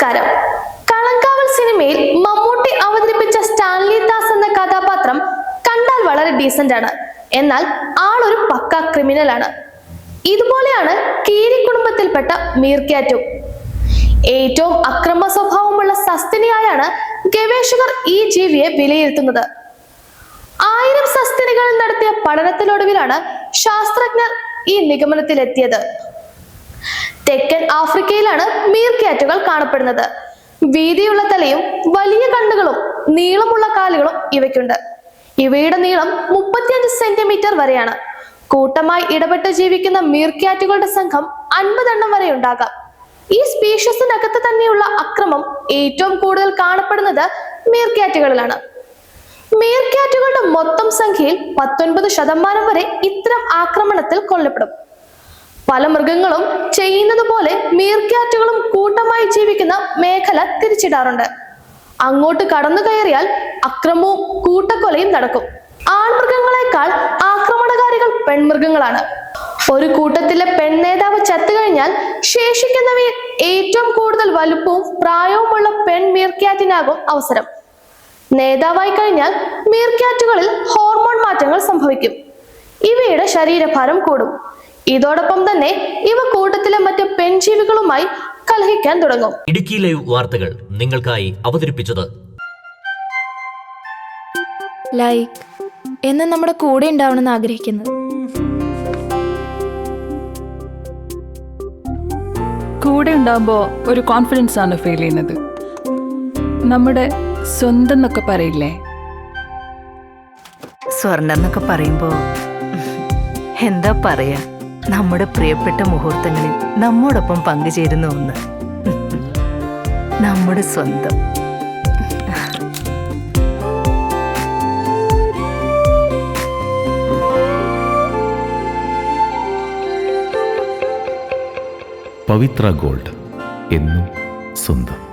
നമസ്കാരം. കളങ്കാവൽ സിനിമയിൽ മമ്മൂട്ടി അവതരിപ്പിച്ച സ്റ്റാൻലി ദാസ് എന്ന കഥാപാത്രം കണ്ടാൽ വളരെ ഡീസന്റ് ആണ്. എന്നാൽ ആളൊരു പക്ക ക്രിമിനൽ ആണ്. ഇതുപോലെയാണ് കീരി കുടുംബത്തിൽപ്പെട്ട മീർക്യാറ്റും. ഏറ്റവും അക്രമ സ്വഭാവമുള്ള സസ്തനിയായാണ് ഗവേഷകർ ഈ ജീവിയെ വിലയിരുത്തുന്നത്. ആയിരം സസ്തിനികളിൽ നടത്തിയ പഠനത്തിനൊടുവിലാണ് ശാസ്ത്രജ്ഞർ ഈ നിഗമനത്തിലെത്തിയത്. തെക്കൻ ആഫ്രിക്കയിലാണ് മീർക്യാറ്റുകൾ കാണപ്പെടുന്നത്. വീതിയുള്ള തലയും വലിയ കണ്ണുകളും നീളമുള്ള കാലുകളും ഇവയ്ക്കുണ്ട്. ഇവയുടെ നീളം മുപ്പത്തിയഞ്ച് സെന്റിമീറ്റർ വരെയാണ്. കൂട്ടമായി ഇടപെട്ട് ജീവിക്കുന്ന മീർക്യാറ്റുകളുടെ സംഘം അൻപതെണ്ണം വരെ ഉണ്ടാകാം. ഈ സ്പീഷ്യസിനകത്ത് തന്നെയുള്ള അക്രമം ഏറ്റവും കൂടുതൽ കാണപ്പെടുന്നത് മീർക്യാറ്റുകളിലാണ് മീർക്യാറ്റുകളുടെ മൊത്തം സംഖ്യയിൽ പത്തൊൻപത് ശതമാനം വരെ ഇത്തരം ആക്രമണത്തിൽ കൊല്ലപ്പെടും. പല മൃഗങ്ങളും ചെയ്യുന്നത് പോലെ മീർക്യാറ്റുകളും കൂട്ടമായി ജീവിക്കുന്ന മേഖല തിരിച്ചിടാറുണ്ട്. അങ്ങോട്ട് കടന്നു കയറിയാൽ അക്രമവും കൂട്ടക്കൊലയും നടക്കും. ആൺമൃഗങ്ങളെക്കാൾ ആക്രമണകാരികൾ പെൺമൃഗങ്ങളാണ്. ഒരു കൂട്ടത്തിലെ പെൺ നേതാവ് ചത്തുകഴിഞ്ഞാൽ ശേഷിക്കുന്നവയിൽ ഏറ്റവും കൂടുതൽ വലുപ്പവും പ്രായവുമുള്ള പെൺ മീർക്യാറ്റിനാകും അവസരം. നേതാവായി കഴിഞ്ഞാൽ മീർക്യാറ്റുകളിൽ ഹോർമോൺ മാറ്റങ്ങൾ സംഭവിക്കും. ഇവയുടെ ശരീരഭാരം കൂടും. ഇതോടൊപ്പം തന്നെ ഇവ കൂട്ടത്തിലെ മറ്റ് പെൺജീവികളുമായി കലഹിക്കാൻ തുടങ്ങും. ഇടുക്കി ലൈവ് വാർത്തകൾ നിങ്ങൾക്കായി അവതരിപ്പിച്ചത് ലൈക്ക്. എന്ന് നമ്മുടെ കൂടെ ഉണ്ടാവണമെന്ന് ആഗ്രഹിക്കുന്നു. കൂടെ ഉണ്ടാകുമ്പോൾ ഒരു കോൺഫിഡൻസ് ആണ് ഫീൽ ചെയ്യുന്നത്. നമ്മുടെ സ്വന്തം എന്നൊക്കെ പറയില്ലേ? സ്വർണം എന്നൊക്കെ പറയുമ്പോൾ എന്താ പറയാ? നമ്മുടെ പ്രിയപ്പെട്ട മുഹൂർത്തങ്ങളിൽ നമ്മോടൊപ്പം പങ്കുചേരുന്ന ഒന്ന്. നമ്മുടെ സ്വന്തം. പവിത്ര ഗോൾഡ് എന്നും സ്വന്തം.